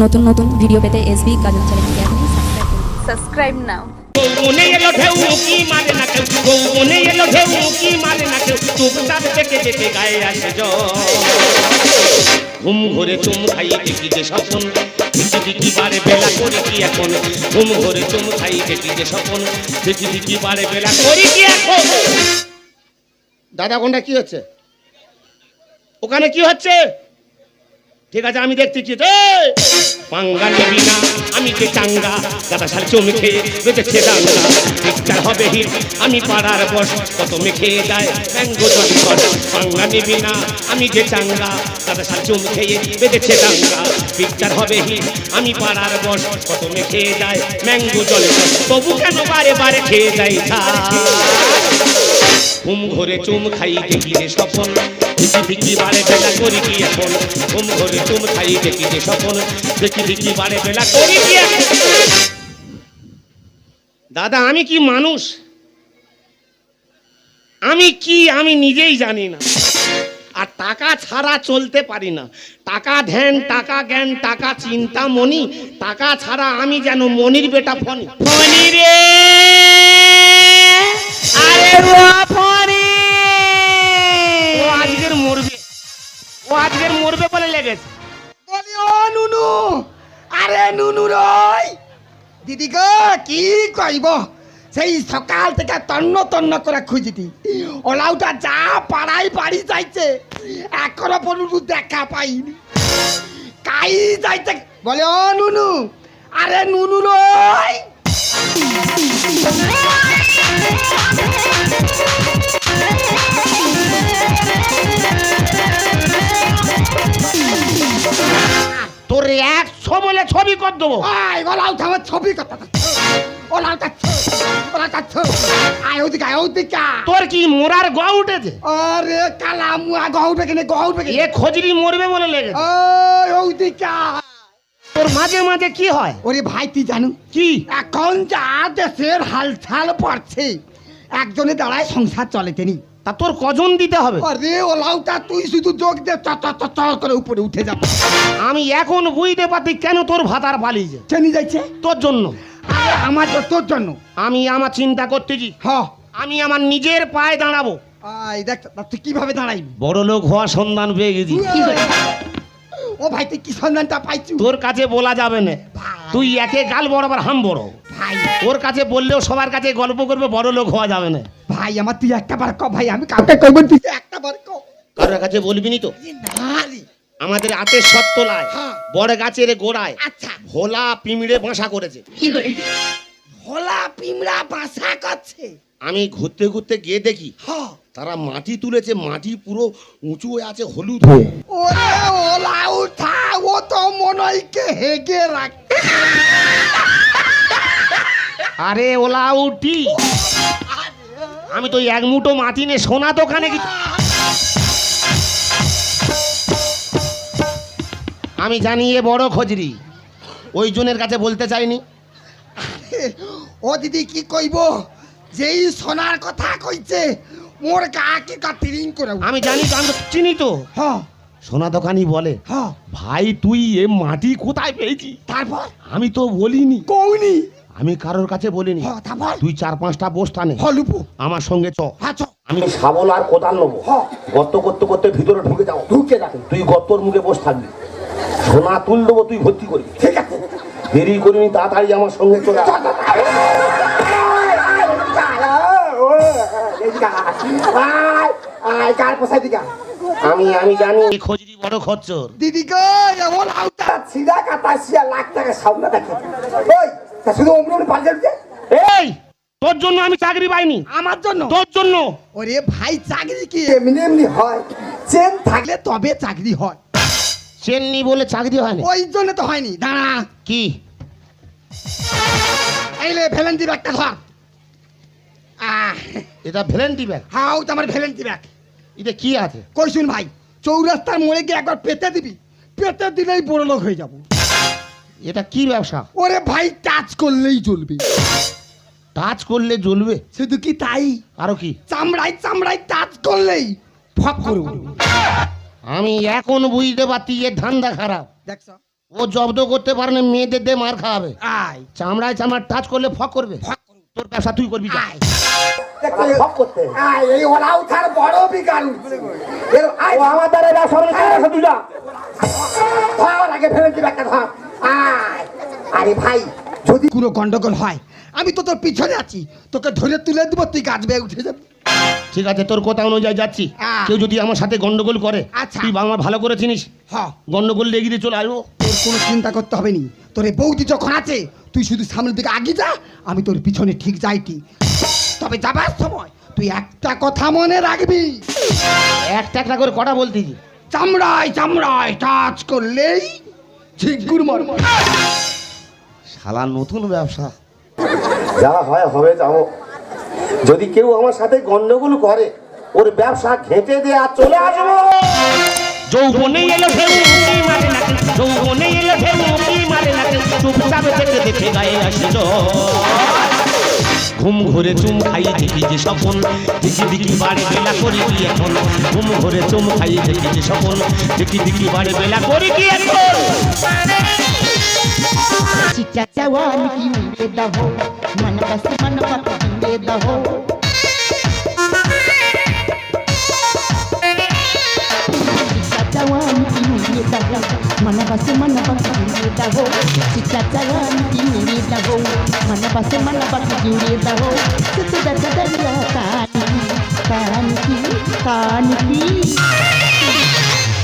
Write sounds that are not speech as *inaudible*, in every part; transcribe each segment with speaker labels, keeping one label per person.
Speaker 1: নতুন নতুন ভিডিও পেতে এসবি গাজন চ্যানেলকে আপনি সাবস্ক্রাইব
Speaker 2: নাও
Speaker 3: মনে এলো ঢেউ কি মারে না কেউ? মনে এলো ঢেউ কি মারে না কেউ? চুপচাপ দেখে দেখে গায়ে আসে ঘুম ঘরে চুম খাই দেখি যে স্বপন। দেখি দেখি বারে বেলা করি কি এখন? ঘুম ঘরে চুম খাই দেখি যে স্বপন। দেখি দেখি বারে বেলা করি কি এখন? দাদা কোনটা কি হচ্ছে? ওখানে কি হচ্ছে? ঠিক আছে, আমি দেখতে কি পাঙ্গা নিবি না, আমি যে চাঙ্গা দাদা শাল চমকে বেঁচেছে দাঙ্গা। পিকচার হবে হিট, আমি পাড়ার বস, কত মেখে যায় ম্যাঙ্গো জল কর পাঙ্গা নিবি না, আমি যে চাঙ্গা দাদা শাল চমকে বেঁচেছে দাঙ্গা। পিকচার হবে হিট, আমি পাড়ার বস, কত মেখে যায় ম্যাঙ্গো জল কর তবু কেন বারে বারে খেয়ে যাই ঘুম ঘরে চুম খাই দেখি যে স্বপন। দেখি দেখি বারে বেলা করি কি এখন? ঘুম ঘরে চুম খাই দেখি যে স্বপন। দেখি দেখি বারে বেলা করি কি দাদা, আমি কি মানুষ? আমি কি আমি নিজেই জানি না। আর টাকা ছাড়া চলতে পারি না। টাকা ধ্যান, টাকা জ্ঞান, টাকা চিন্তা, মনি। টাকা ছাড়া আমি যেন মনির বেটা ফনি। ফনি রে! আরে বলে লেগেছে।
Speaker 4: বলি, ও নুনু, আরে নুনু রই, দিদি গো, কি কইব? সেই সকাল থেকে তন্ন তন্ন করে খুঁজিতি। ওলাউটা যা পাড়াই বাড়ি যাইছে, এখনও পর্যন্ত দেখা পাইনি। কাই যাইতে বলে, ও নুনু, আরে নুনু রই।
Speaker 3: বলে ছবি কর দেবো।
Speaker 4: আয় আমার ছবি কথা আয় ওদিকে আয় ওদিকে
Speaker 3: তোর কি মোরার গ উঠেছে?
Speaker 4: আরে কালা মুয়া কেনে
Speaker 3: এ খজরি মরবে বলে
Speaker 4: ওই ওদিকে
Speaker 3: তোর মাঝে মাঝে কি হয়?
Speaker 4: ওরে ভাই তুই জানু?
Speaker 3: কি?
Speaker 4: এখন যা দেশের হালচাল পড়ছে একজনে দাঁড়ায় সংসার চলে তেনি।
Speaker 3: তা তোর কজন দিতে হবে?
Speaker 4: আরে ও লাউটা তুই শুধু যোগ দে চ চ চ করে উপরে উঠে যা।
Speaker 3: আমি এখন বুঝতে পারছি কেন তোর ভাতার পালিয়েছে
Speaker 4: চেনি যাইছে?
Speaker 3: তোর জন্য।
Speaker 4: আরে আমার তো তোর জন্য।
Speaker 3: আমি আমার চিন্তা করতেছি
Speaker 4: হ।
Speaker 3: আমি আমার নিজের পায়ে দাঁড়াবো।
Speaker 4: আই দেখ তুই কীভাবে দাঁড়াই
Speaker 3: বড় লোক হওয়া সন্ধান পেয়ে গেছি।
Speaker 4: ও ভাই তুই কি সন্ধানটা পাইছু?
Speaker 3: তোর কাছে বলা যাবে না। তুই একে গাল বরাবর হাম বড়।
Speaker 4: ভাই।
Speaker 3: ওর কাছে বললেও সবার কাছে গল্প করবে বড় লোক হওয়া যাবে না।
Speaker 4: ভাই আমার তুই একটা বার ক ভাই আমি কাউকে কইব তুই একটা বার ক
Speaker 3: কারোর কাছে বলবি নি তো? আমাদের আতের সত্তলায়
Speaker 4: হ্যাঁ।
Speaker 3: বড় গাছের গোড়ায়
Speaker 4: আচ্ছা।
Speaker 3: ভোলা পিমড়ে বাসা করেছে।
Speaker 4: ভোলা পিমড়া বাসা করছে?
Speaker 3: আমি ঘুরতে ঘুরতে গিয়ে দেখি
Speaker 4: হ
Speaker 3: তারা মাটি তুলেছে মাটি পুরো উঁচু হয়ে আছে হলুদ হয়ে।
Speaker 4: ওরে ওলা উঠা ও তো মনইকে হেগে রাখ।
Speaker 3: আরে ওলা উঠি। আমি তো এক মুঠো মাটি নে সোনা দোকানে কি আমি জানি এ বড় খজরি। ওই জনের কাছে বলতে চাইনি।
Speaker 4: ও দিদি কি কইব? যেই সোনার কথা কইছে মোর গা কি কাটিরিং করে
Speaker 3: আমি জানি তো আমি তো চিনি তো।
Speaker 4: হ।
Speaker 3: সোনা দোকানি বলে
Speaker 4: হ।
Speaker 3: ভাই তুই এ মাটি কোথায় পেয়েছি
Speaker 4: তারপর?
Speaker 3: আমি তো বলিনি।
Speaker 4: কৌনি
Speaker 3: আমি কারোর কাছে বলিনি।
Speaker 4: তারপর?
Speaker 3: তুই চার পাঁচটা বস্তা নে।
Speaker 4: হলুপু
Speaker 3: আমার সঙ্গে চ।
Speaker 4: হ্যাঁ চ।
Speaker 3: আমি শাবল আর কোদাল নেব।
Speaker 4: হ্যাঁ।
Speaker 3: গর্ত করতে করতে ভিতরে ঢুকে যাও
Speaker 4: ঢুকে রাখে
Speaker 3: তুই গর্তর মুখে বসে থাকবি। সোনা তুল দেবো তুই ভর্তি করবি।
Speaker 4: ঠিক আছে।
Speaker 3: দেরি করিনি তাড়াতাড়ি আমার সঙ্গে চলে। আয়। আমি আমি জানি। এই খোঁজরি বড় খচ্চর।
Speaker 4: দিদি গো এমন আউটা ছিড়া কাটা শিয়া লাখ টাকা সামনে দেখে। ওই তা শুধু যাচ্ছে
Speaker 3: এই তোর জন্য আমি চাকরি পাইনি।
Speaker 4: আমার জন্য?
Speaker 3: তোর জন্য।
Speaker 4: ওরে ভাই চাকরি কি? এমনি এমনি হয়। চেন থাকলে তবে চাকরি হয়।
Speaker 3: চেন নি বলে চাকরি হয়নি
Speaker 4: ওই জন্য তো হয়নি। দাঁড়া।
Speaker 3: কি?
Speaker 4: এইলে ভ্যালেন্টি ব্যাগটা ধর
Speaker 3: এটা ভ্যালেন্টি ব্যাগ।
Speaker 4: হাউ তো আমার ভ্যালেন্টি ব্যাগ।
Speaker 3: এটা কি আছে?
Speaker 4: কই শুন ভাই চৌরাস্তার মোড়ে গিয়ে একবার পেতে দিবি পেতে দিলেই বড় লোক হয়ে যাব।
Speaker 3: এটা কি ব্যবসা?
Speaker 4: ওরে ভাই টাচ করলেই চলবে
Speaker 3: টাচ করলে জ্বলবে?
Speaker 4: শুধু কি তাই?
Speaker 3: আরও কি?
Speaker 4: চামড়ায় চামড়ায় টাচ করলেই ফক করে
Speaker 3: আমি এখন বুঝতে পারছি এর ধান্দা খারাপ।
Speaker 4: দেখছ
Speaker 3: ও জব্দ করতে পারে না মেয়েদের দিয়ে মার খাওয়াবে।
Speaker 4: আয়।
Speaker 3: চামড়ায় চামড়া টাচ করলে ফক করবে। তোর ব্যবসা তুই করবি যা।
Speaker 4: আয়। আয় এই ওলা উঠার বড় বিকাল আমার দ্বারা ব্যবসা তুই যা। ধর আগে ফেলে দিবে একটা ধর। আরে ভাই যদি কোনো গন্ডগোল হয় আমি তো তোর পিছনে আছি। তোকে ধরে তুলে দিব তুই গাছ বেয়ে উঠে যাবি।
Speaker 3: ঠিক আছে তোর কথা অনুযায়ী যাচ্ছি।
Speaker 4: হ্যাঁ।
Speaker 3: কেউ যদি আমার সাথে গন্ডগোল করে
Speaker 4: আচ্ছা।
Speaker 3: তুই বাংলা ভালো করে চিনিস
Speaker 4: হ।
Speaker 3: গন্ডগোল লেগে দিয়ে চলে আসব
Speaker 4: তোর কোনো চিন্তা করতে হবে নি। তোর বৌদি যখন আছে তুই শুধু সামনের দিকে আগে যা আমি তোর পিছনে ঠিক যাই ঠিক তবে যাবার সময় তুই একটা কথা মনে রাখবি।
Speaker 3: একটা একটা করে কটা বলতেছি
Speaker 4: চামড়ায় চামড়ায় টাচ করলেই ঝিঙ্গুর মরব
Speaker 3: শালা নতুন ব্যবসা।
Speaker 5: যা হয় হবে যাব। যদি কেউ আমার সাথে গন্ডগোল করে ওর ব্যবসা ঘেঁটে দিয়ে আর চলে আসব।
Speaker 6: যৌবনে এলো ঢেউ মারে না যৌবনে এলো ঢেউ মারে না। চুপচাপ দেখে দেখে গায়ে আসছ ঘুম ঘুরে চুম খাই দেখি যে সপন দিকি দিকি বাড়ি বেলা করি কি এখন ঘুম ঘুরে চুম খাই দেখি যে সপন দিকি দিকি বাড়ি বেলা করি কি এখন
Speaker 7: চিচা চাওয়ান কি দাও মন মন দাও চিচা চাওয়ান কি দাও दहो मन बस मन बस उड़े दहो चिट्टा जवान की उड़े दहो मन बस मन बस उड़े दहो सदा सदा कान की कान की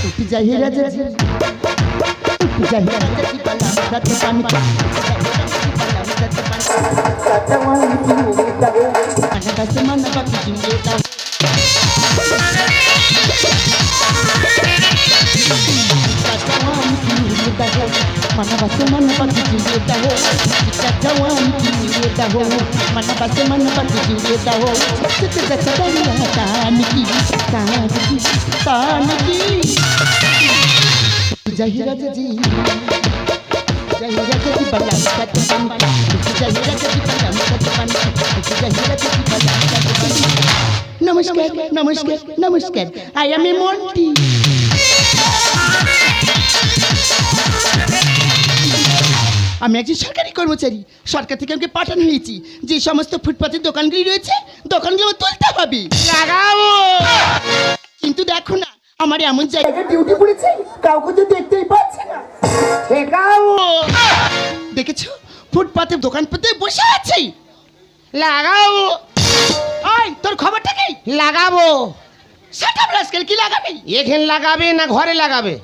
Speaker 7: उठ जाए राजा जी जहिरा जति बला रत पानी mana basi mana basi jiwe daho kita jawa jiwe daho mana basi mana basi jiwe daho kita jawa jiwe taniki taniki taniki jahira jaji jahira jaji balam kat pan jahira jaji balam kat pan jahira jaji balam kat pan নমস্কার নমস্কার নমস্কার I M A Monty আমি একজন সরকারি কর্মচারী। সরকার থেকে আমাকে পাঠানো হয়েছি যে সমস্ত ফুটপাতের দোকানগুলি রয়েছে দোকানগুলো আমার তুলতে হবে।
Speaker 3: লাগাবো!
Speaker 7: কিন্তু দেখো না আমার এমন জায়গায় ডিউটি পড়েছে কাউকে তো দেখতেই পাচ্ছি না। দেখেছ? ফুটপাতে দোকান পেতে বসে আছি।
Speaker 3: লাগাও
Speaker 7: আই তোর খবরটা কি?
Speaker 3: লাগাবো!
Speaker 7: সেটা রাস্কেল কি লাগাবি?
Speaker 3: এখানে লাগাবে না ঘরে লাগাবে?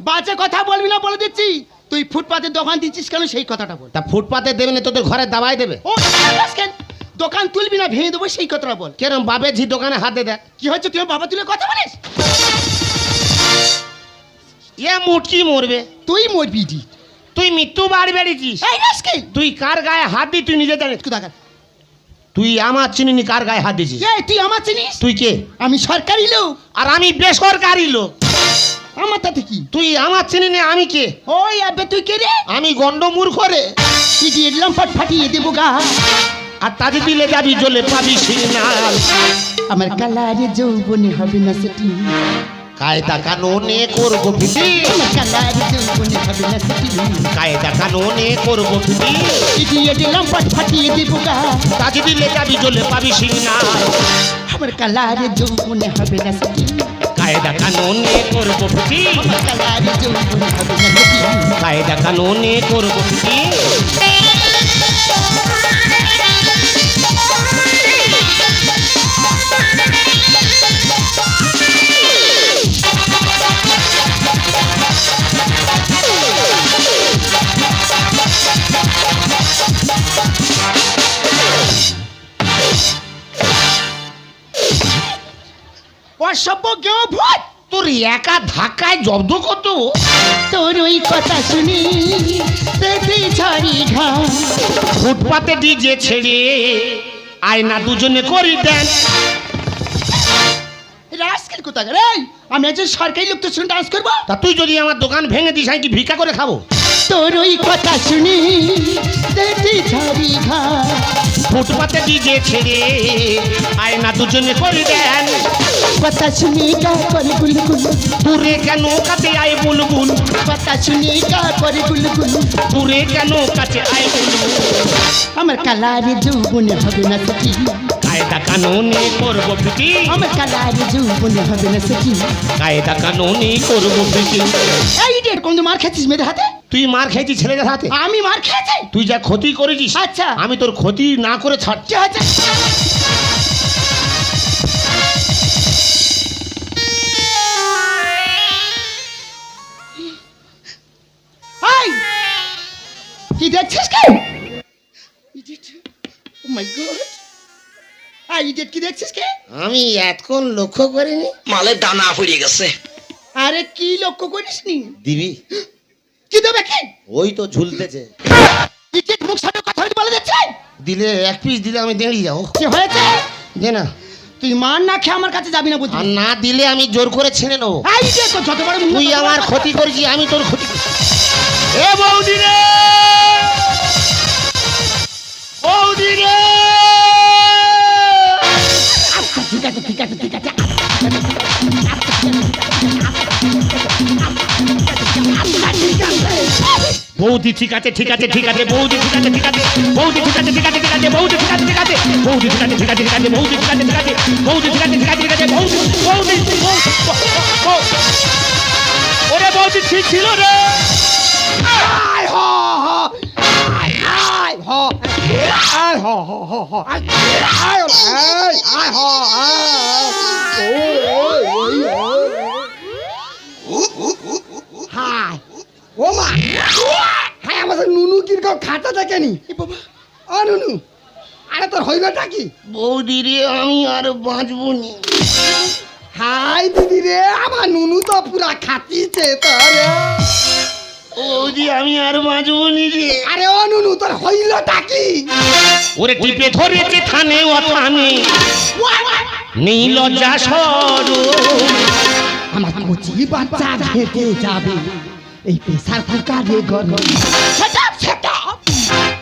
Speaker 7: বাজে কথা বলবি না বলে দিচ্ছি। তুই ফুটপাতে দোকান দিচ্ছিস কেন? সেই কথাটা বল।
Speaker 3: তা ফুটপাতে দেবে না তোদের ঘরে দাবাই দেবে।
Speaker 7: ও রাস্কেল দোকান তুলবি না ভেঙে দেবো সেই কথাটা বল।
Speaker 3: কেরম বাপের ঝি দোকানে হাতে দেখ।
Speaker 7: কি হচ্ছে তুই বাবা তুলে কথা বলিস?
Speaker 3: এ মুটকি মরবে।
Speaker 7: তুই মরবি দি
Speaker 3: তুই মৃত্যু বাড়ি বেড়েছিস। তুই কার গায়ে হাত দি তুই নিজে জানিস।
Speaker 7: কোথাকার
Speaker 3: তুই আমার চিনিনি কার গায়ে হাত দিছিস
Speaker 7: তুই আমার চিনিস?
Speaker 3: তুই কে?
Speaker 7: আমি সরকারি লোক।
Speaker 3: আর আমি বেসরকারি লোক।
Speaker 7: আমার তাতে কি?
Speaker 3: তুই আমার চিনিনি আমি কে?
Speaker 7: ওই আবে তুই কে রে?
Speaker 3: আমি গন্ড মূর্খ রে।
Speaker 7: ইডিয়েট লম্পট ফাটিয়ে দেবো গা।
Speaker 3: আর তাজে দিলে যাবি জলে পাবি সিগনাল
Speaker 7: আমার কালারে যৌবনে হবে না সেটি।
Speaker 3: কায়দা কানুনে করব ফিটি।
Speaker 7: আমার কালারে যৌবনে হবে না সেটি।
Speaker 3: কায়দা কানুনে করব ফিটি।
Speaker 7: ইডিয়েট লম্পট ফাটিয়ে দেবো গা।
Speaker 3: তাজে দিলে যাবি জলে পাবি সিগনাল
Speaker 7: আমার কালারে যৌবনে হবে না সেটি।
Speaker 3: কায়দা কানুনে করব ফিটি কায়দা কানুনে করব ফিটি
Speaker 7: অসভ্য গেও ভূত
Speaker 3: তোর একা ধাক্কায় জব্দ করতো
Speaker 7: তোর ওই কথা শুনি ঝাড়ি
Speaker 3: ফুটপাতে ডিজে ছেড়ে আয়না দুজনে করি দেন।
Speaker 7: রাস্কেল কোথাকার? এই আমি একজন সরকারি লোক তো শুনে ডান্স করব?
Speaker 3: তা তুই যদি আমার দোকান ভেঙে দিস আমি কি ভিক্ষা করে খাব?
Speaker 7: তোর ওই কথা শুনি ঝাড়ি ঘাম।
Speaker 3: ফুটপাতে ডিজে ছেড়ে আয়না দুজনে করি দেন।
Speaker 7: কথা শুনে গা করে গুলগুল
Speaker 3: দূরে কেন কাছে আয় বুলবুল
Speaker 7: কথা শুনে গা করে গুলগুল
Speaker 3: দূরে কেন কাছে আয় বুলবুল
Speaker 7: আমার কালারে যৌবনে হবে না সখী
Speaker 3: কায়দা কানুনে করব প্রীতি
Speaker 7: আমার কালারে যৌবনে হবে না সখী
Speaker 3: কায়দা কানুনে করব প্রীতি
Speaker 7: এই ডেট কোন মার খেয়েছিস মেয়েদের হাতে?
Speaker 2: তুই মার খেয়েছিস ছেলেদের হাতে?
Speaker 7: আমি মার খেয়েছি?
Speaker 2: তুই যা ক্ষতি করেছিস
Speaker 7: আচ্ছা।
Speaker 2: আমি তোর ক্ষতি না করে ছাড়
Speaker 7: কি এই! কি দেখছিস কি মাই গড আই ইডিয়েট কি দেখছিস কি
Speaker 2: আমি এতক্ষণ লক্ষ্য করিনি।
Speaker 8: মালের দানা পড়ে গেছে।
Speaker 7: আরে কি লক্ষ্য করিসনি?
Speaker 2: দিবি। *gasps*
Speaker 7: কি দেবে কি?
Speaker 2: ওই তো ঝুলতেছে। *gasps*
Speaker 7: মুখ সামনে কথা বলে বলে দিচ্ছে
Speaker 2: দিলে এক পিস দিলে আমি দেড়ি যাব।
Speaker 7: কি হয়েছে?
Speaker 2: দে না।
Speaker 7: তুই মার না খেয়ে আমার কাছে যাবি না বুঝলি?
Speaker 2: না দিলে আমি জোর করে ছেড়ে নেব
Speaker 7: এই তো যত বড়
Speaker 2: তুই আমার ক্ষতি করেছি আমি তোর ক্ষতি এ বৌদি
Speaker 7: আচ্ছা ঠিক আছে ঠিক আছে ঠিক আছে
Speaker 3: বৌদি ঠিক আছে ঠিক আছে ঠিক আছে বৌদি ঠিক আছে ঠিক আছে বৌদি ঠিক আছে ঠিক আছে ঠিক আছে বৌদি ঠিক আছে ঠিক আছে বৌদি ঠিক আছে ঠিক আছে ঠিক আছে বৌদি ঠিক আছে ঠিক আছে বৌদি ঠিক আছে ঠিক আছে ঠিক আছে বৌদি বৌদি ওরে বৌদি ঠিক ছিল রে
Speaker 4: ও মা হাই আমাদের নুনু কীরকম খাতা দেখেনি? ও নুনু আরে তোর হইলটা কি?
Speaker 2: বৌদি রে আমি আর বাঁচবো নি।
Speaker 4: হাই দিদি রে আমার নুনু তো পুরা খাতিছে তোরে।
Speaker 2: বৌদি আমি আর বাঁচবো নি রে।
Speaker 4: আরে ও নুনু তোর হইলটা কি?
Speaker 3: ওরে টিপে ধরেছে থানে ও থানে নেই লজ্জা সরো।
Speaker 4: আমার কচি বাচ্চা ঘেটে যাবে। এই প্রেসার কুকারে গরম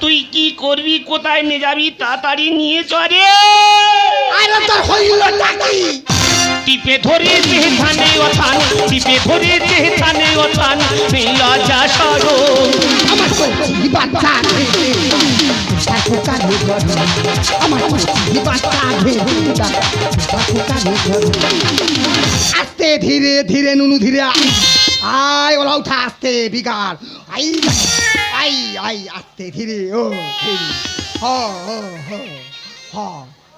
Speaker 3: তুই কি করবি কোথায় নিয়ে যাবি তাড়াতাড়ি নিয়ে চলে।
Speaker 4: আরে তোর হইলটা কি?
Speaker 3: টিপে ধরেছে থানে ও থানে টিপে ধরেছে থানে ও থানে নেই লজ্জা সরো
Speaker 4: আমার কচি বাচ্চা আমার কচি বাচ্চা আস্তে ধীরে ধীরে নুনু ধীরে আয়। আয় ওলা উঠা আস্তে বিকার আই আই আই আস্তে ধীরে ও ধীরে। হ হ হ হ।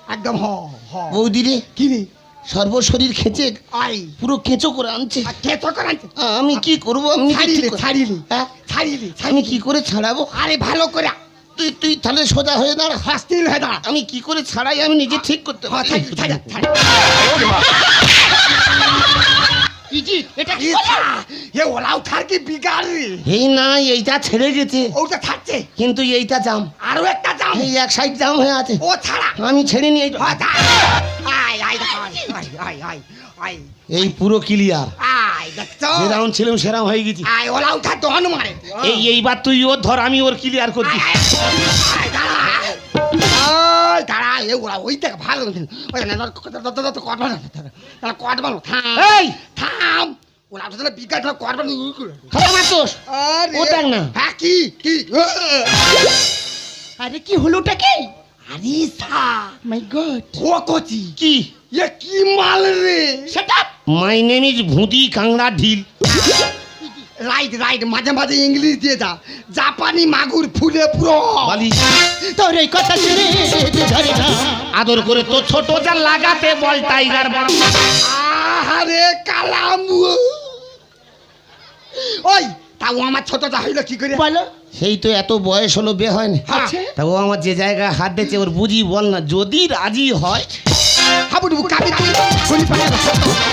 Speaker 4: একদম হ হ।
Speaker 2: বৌদি রে।
Speaker 4: কি রে?
Speaker 2: সর্বশরীর খেঁচে
Speaker 4: আই।
Speaker 2: পুরো কেঁচো করে আনছে। আমি কি করব? আমি
Speaker 4: ছাড়িলে ছাড়িলে
Speaker 2: হ্যাঁ?
Speaker 4: ছাড়িলে
Speaker 2: আমি কি করে ছাড়াবো?
Speaker 4: আরে ভালো করে
Speaker 2: তুই তুই তাহলে সোজা হয়ে দাঁড়া।
Speaker 4: হাসতিল হয়ে দাঁড়া।
Speaker 2: আমি কি করে ছাড়াই? আমি নিজে ঠিক করতে
Speaker 4: হ্যাঁ,
Speaker 2: পারি।
Speaker 7: ইজি এটা কি
Speaker 4: কি এ ওলা উঠার কি বিগার
Speaker 2: এই না এইটা ছেড়ে গেছে
Speaker 4: ওটা থাকছে।
Speaker 2: কিন্তু এইটা জাম।
Speaker 4: আরও একটা
Speaker 2: এই এক সাইড জাম হয়ে আছে।
Speaker 4: ও ছাড়া।
Speaker 2: আমি ছেড়ে নিয়ে
Speaker 4: আয় আয় আয় আয় আয় আয় আয়।
Speaker 2: এই পুরো ক্লিয়ার। ছিলাম সেরাম হয়ে গেছি।
Speaker 4: আয়
Speaker 2: এই এইবার তুই ওর ধর আমি ওর ক্লিয়ার করছি।
Speaker 4: আয়, ওরা ওই দেখ ভালো থাম।
Speaker 2: এই!
Speaker 4: থাম। ওরা বিকাশ না, কট বানো।
Speaker 2: খাবার
Speaker 4: আরে,
Speaker 2: ও দেখ না।
Speaker 4: হ্যাঁ, কি, কি?
Speaker 7: আরে কি হলোটা কি
Speaker 4: আরে, সা,
Speaker 7: মাই গড
Speaker 4: ও কচি,
Speaker 2: কি
Speaker 4: এ কি মাল রে?
Speaker 7: সেটা
Speaker 2: মাই নেম ইজ ভুঁদি কাংড়া ঢিল
Speaker 4: রাইট, রাইট, মাঝে মাঝে ইংলিশ দিয়ে যা। জাপানি মাগুর ফুলে পুরো।
Speaker 7: তোর এই কথা শুনে
Speaker 2: আদর করে তো ছোট যা লাগাতে বল টাইগার বড়
Speaker 4: আহারে কালাম। ওই তাও আমার ছোটটা হইল কি করে?
Speaker 7: বলো।
Speaker 2: সেই তো এত বয়স হলো বে হয় না
Speaker 4: হ্যাঁ।
Speaker 2: তা ও আমার যে জায়গায় হাত দিয়েছে ওর বুঝি বল না। যদি রাজি হয়
Speaker 4: হাবুডুবু খুলি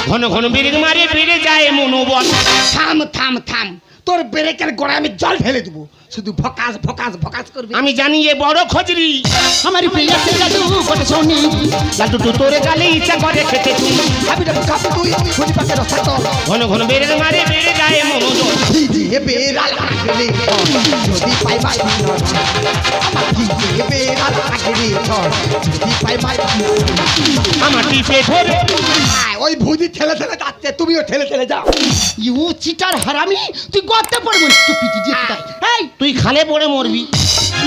Speaker 3: ঘন ঘন বেরেক মারে বেড়ে যায় মনোবল।
Speaker 4: থাম থাম থাম। তোর ব্রেকের গোড়ায় আমি জল ফেলে দেবো। শুধু ভকাস ভকাস ভকাস করবে।
Speaker 3: আমি জানি এ বড় খজরি।
Speaker 7: আমার প্রিয় সে জাদু কথা শুনি
Speaker 3: লাড্ডু টু তোরে গালে ইচ্ছা করে খেতে চুম
Speaker 4: আমি রে ভকাস তুই খুঁজি পাশে রসা তল
Speaker 3: ঘন ঘন বেড়ে মারে বেড়ে যায় মনোযোগ
Speaker 4: দিদি বেড়া লাগলে যদি পাই আমার দিদি বেড়া লাগলে যদি পাই মাই
Speaker 3: আমার টিপে ধরে।
Speaker 4: ওই ভুজি ঠেলে ঠেলে যাচ্ছে তুমিও ঠেলে ঠেলে যাও।
Speaker 7: ইউ চিটার হারামি তুই গর্তে পড়ব তুই পিটি দিয়ে কোথায় এই
Speaker 3: তুই খালে পড়ে মরবি।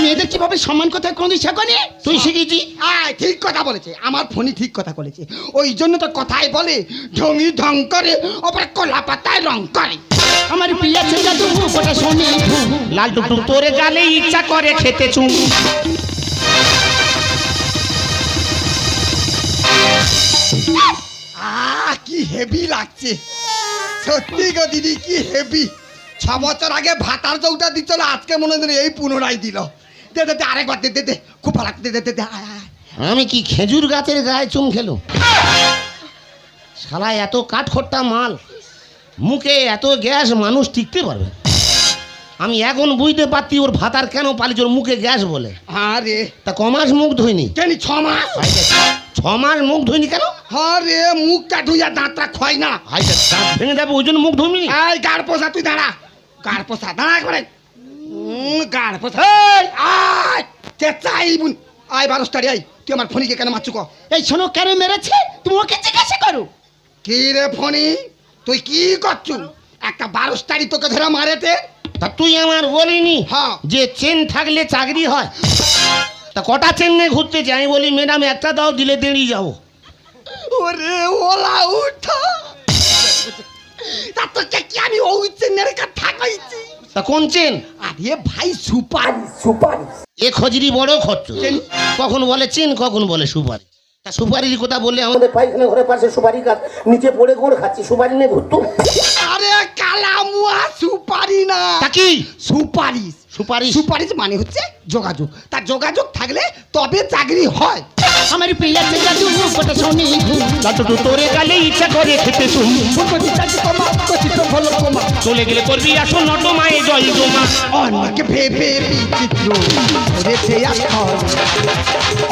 Speaker 7: মেয়েদের কীভাবে সম্মান কোথায় কোনদিন শেখনি
Speaker 3: তুই শিখেছি।
Speaker 4: আয় ঠিক কথা বলেছে। আমার ফোনই ঠিক কথা বলেছে। ওই জন্য তো কথাই বলে ঢঙ্গি ঢং করে ওপরে কলা পাতায় রং করে।
Speaker 7: আমার প্রিয় সে জাদু কথা শুনি।
Speaker 3: লাল টুকটু তোরে গালে ইচ্ছা করে খেতে চুম।
Speaker 4: আহ কি হেভি লাগছে। সত্যি গো দিদি কি হেভি ছ বছর আগে ভাতার চৌটা দিচ্ছিল আজকে মনে হয় এই পুনরায় দিল। দে দে আরেকবার দে দে দে খুব ভালো দে দে দে।
Speaker 3: আমি কি খেজুর গাছের গায়ে চুম খেলো? শালা এত কাঠখোট্টা মাল মুখে এত গ্যাস মানুষ টিকতে পারবে? আমি এখন বুঝতে পারছি ওর ভাতার কেন পালিয়েছে ওর মুখে গ্যাস বলে।
Speaker 4: আরে।
Speaker 3: তা কমাস মুখ ধুইনি?
Speaker 4: কেন ছ মাস?
Speaker 3: ছ মাস মুখ ধুইনি কেন?
Speaker 4: আরে মুখটা ধুইয়া দাঁতটা খয় না।
Speaker 3: দাঁত ভেঙে যাবে ওই জন্য মুখ ধুইনি?
Speaker 4: গাড় পোষা তুই দাঁড়া। গাড় পোষা দাঁড়া একবারে। গাড় পোষা আয় চেঁচাই বুন। আয় বারোস্টারি আয় তুই আমার ফোনিকে কেন মারছু ক?
Speaker 7: এই শোনো কেন মেরেছে? তুমি ওকে জিজ্ঞাসা করো।
Speaker 4: কি রে ফোনি তুই কি করছু? একটা বারোস্টারি তোকে ধরে মারেতে?
Speaker 3: তা তুই আমার বলিনি
Speaker 4: হ্যাঁ।
Speaker 3: যে চেন থাকলে চাকরি হয়। তা কটা চেন নিয়ে ঘুরতে যাই বলি? ম্যাডাম একটা দাও দিলে দেরিয়ে যাব।
Speaker 4: ওরে ওলা উঠা। তা তোকে কি আমি ওই চেনের কা থাকাইছি?
Speaker 3: তা কোন চেন?
Speaker 4: আরে ভাই সুপার
Speaker 9: সুপারি
Speaker 3: এ খজরি বড় খরচ কখন বলে চেন কখন বলে সুপারি তা সুপারির কথা বললে আমাদের
Speaker 9: পায়খানা ঘরের পাশে সুপারি গাছ নিচে পড়ে গোড় খাচ্ছি সুপারি নিয়ে ঘুরতো
Speaker 4: আরে কালামুয়া সুপারি না।
Speaker 3: তা কি?
Speaker 4: সুপারিশ।
Speaker 3: সুপারিশ?
Speaker 4: সুপারিশ মানে হচ্ছে যোগাযোগ। তার যোগাযোগ থাকলে তবে চাকরি হয়।
Speaker 7: আমার প্রিয় সে জাদু কথা শুনি
Speaker 3: লাটু তোরে গালে ইচ্ছা করে খেতে শুন। চলে গেলে করবি আসো নট মায়ে জয় জমা।
Speaker 4: অনেক ভেবে বিচিত্র করেছে এখন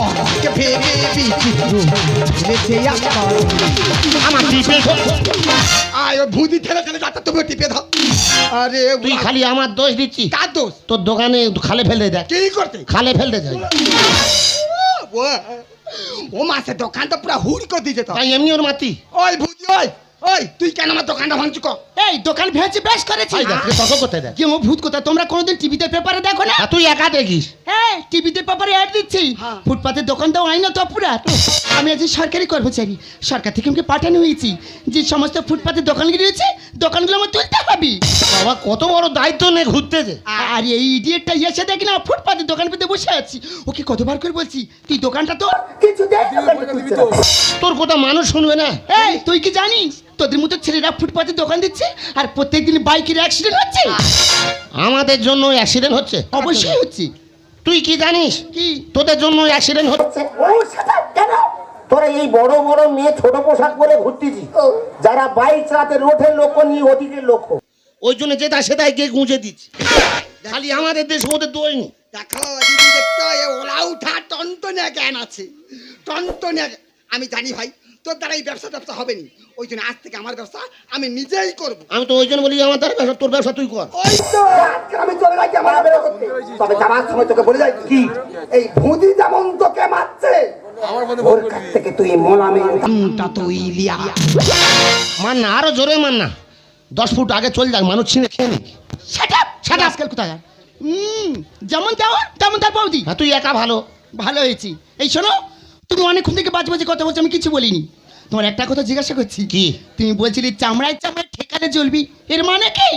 Speaker 4: অনেক ভেবে বিচিত্র করেছে এখন
Speaker 3: আমার টিপে ধর।
Speaker 4: আয় ভুদি ঠেলে ঠেলে যাচ্ছে তুমি টিপে ধর। আরে
Speaker 3: তুই খালি আমার দোষ দিচ্ছি
Speaker 4: কার দোষ?
Speaker 3: তোর দোকানে খালে ফেলতে দেখ
Speaker 4: কি করতে?
Speaker 3: খালে ফেলতে যাই।
Speaker 4: ও- মাসে দোকান তো পুরো হুড় করে দিয়েছে তো
Speaker 3: এমনি ওর মাতি।
Speaker 4: ওই বুঝি ওই। ওই তুই কেন আমার দোকানটা ভাঙছু কর?
Speaker 7: এই দোকান ভেঙেছে বেশ করেছি।
Speaker 3: তাই দেখ তত করতে দেখ।
Speaker 7: কি ও ভূত কথা তোমরা কোনোদিন টিভিতে পেপারে দেখো না?
Speaker 3: তুই একা দেখিস।
Speaker 7: হ্যাঁ টিভিতে পেপারে অ্যাড দিচ্ছি।
Speaker 4: হ্যাঁ।
Speaker 7: ফুটপাতের দোকান তো হয় না তো পুরা। আমি আজ সরকারি কর্মচারী। সরকার থেকে আমাকে পাঠানো হয়েছি। যে সমস্ত ফুটপাতের দোকানগুলি রয়েছে দোকানগুলো আমার তুলতে হবে।
Speaker 3: বাবা কত বড় দায়িত্ব নে ঘুরতেছে।
Speaker 7: আর এই ইডিয়েটটা এসে দেখি না ফুটপাতের দোকান পেতে বসে আছি। ওকে কতবার করে বলছি তুই দোকানটা তো
Speaker 9: কিছুতেই দোকানটা
Speaker 3: তোর কথা মানুষ শুনবে না।
Speaker 7: এই তুই কি জানিস? তোদের মতো ছেলেরা ফুটপাতে দোকান দিচ্ছে আর প্রত্যেকদিন বাইকের অ্যাক্সিডেন্ট হচ্ছে?
Speaker 3: আমাদের জন্য অ্যাক্সিডেন্ট হচ্ছে।
Speaker 7: অবশ্যই হচ্ছে।
Speaker 3: তুই কি জানিস?
Speaker 7: কি?
Speaker 3: তোদের জন্য অ্যাক্সিডেন্ট হচ্ছে।
Speaker 9: ও সেটা কেন? তোরা এই বড় বড় মেয়ে ছোট পোশাক পরে ঘুরতেছি যারা বাইক চালাতে রোডের লক্ষ্য নিয়ে ওদিকের লক্ষ্য
Speaker 3: ওই জন্য যেটা সেটাই গিয়ে গুঁজে দিচ্ছে। খালি আমাদের দেশ ওদের দোষ নেই।
Speaker 4: দেখো দিদি দেখতে ওলা উঠা টনটনিয়া জ্ঞান আছে। জ্ঞান। আমি জানি ভাই তোর দ্বারা এই ব্যবসা ব্যবসা হবে নি ওই জন্য আজ থেকে আমার ব্যবসা আমি নিজেই করব।
Speaker 3: আমি তো ওই জন্য বলি আমার দ্বারা ব্যবসা তোর ব্যবসা তুই কর।
Speaker 4: ওই তো আজকে আমি চলে যাই আমার বেরো করতে। তবে যাবার সময় তোকে বলে যাই কি? এই ভুদি যেমন তোকে মারছে ওর কাছ থেকে তুই মোলামে তা তুই লিয়া
Speaker 3: মান না আরও জোরে মান না। দশ ফুট আগে চল যাক মানুষ ছিঁড়ে খেয়ে নি
Speaker 7: শাট আপ আজকাল কোথায় হুম যেমন দেওয়া তেমন তার বৌদি।
Speaker 3: হ্যাঁ তুই একা ভালো।
Speaker 7: ভালো হয়েছি। এই শোনো তুমি অনেকক্ষণ থেকে বাজে বাজে কথা বলছো আমি কিছু বলিনি। তোমার একটা কথা জিজ্ঞাসা করছি।
Speaker 3: কি?
Speaker 7: তুমি বলছিলি চামড়ায় চামড়ায় ঠেকাতে চলবি এর মানে কি?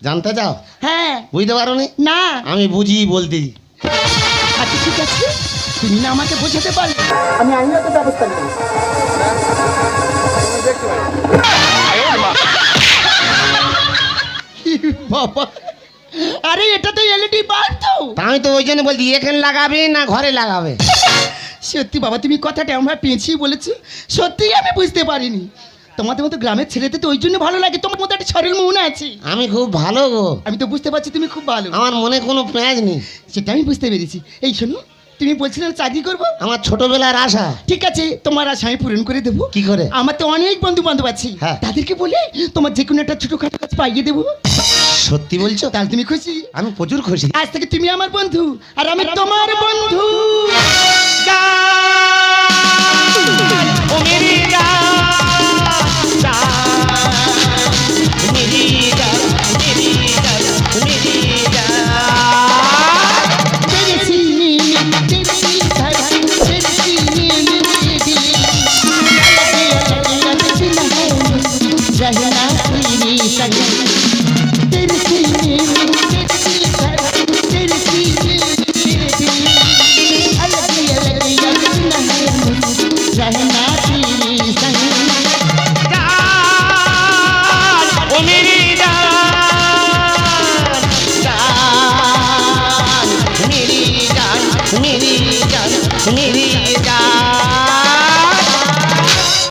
Speaker 3: জানতে চাও?
Speaker 7: হ্যাঁ।
Speaker 3: বুঝতে পারো নি?
Speaker 7: না।
Speaker 3: আমি বুঝি বলতে
Speaker 7: আচ্ছা ঠিক আছে। তুমি না আমাকে বোঝাতে পারবে
Speaker 9: আমি আইনত ব্যবস্থা নেব।
Speaker 7: বাবা। আরে এটা তো এলইডি বাল্ব তো।
Speaker 3: তা আমি তো ওই জন্য বলছি এখানে লাগাবে না ঘরে লাগাবে? *laughs*
Speaker 7: সত্যি বাবা তুমি কথাটা আমরা পেয়েছি বলেছি। সত্যিই আমি বুঝতে পারিনি। তোমাদের মতো গ্রামের ছেলেদের তো ওই জন্য ভালো লাগে। তোমার মতো একটা সরল মন আছে।
Speaker 2: আমি খুব ভালো গো।
Speaker 7: আমি তো বুঝতে পারছি তুমি খুব ভালো।
Speaker 2: আমার মনে কোনো প্যাঁচ নেই।
Speaker 7: সেটা আমি বুঝতে পেরেছি। এই শোনো তুমি বলছিলে চাকরি করব?
Speaker 2: আমার ছোটবেলার আশা।
Speaker 7: ঠিক আছে তোমার আশা আমি পূরণ করে দেবো।
Speaker 2: কি করে?
Speaker 7: আমার তো অনেক বন্ধু বান্ধব আছে।
Speaker 2: হ্যাঁ।
Speaker 7: তাদেরকে বলে তোমার যে কোনো একটা ছোটখাটো কাজ পাইয়ে দেবো।
Speaker 2: সত্যি বলছো?
Speaker 7: তাহলে তুমি খুশি?
Speaker 2: আমি প্রচুর খুশি।
Speaker 7: আজ থেকে তুমি আমার বন্ধু আর আমি তোমার বন্ধু।
Speaker 3: ও মেরি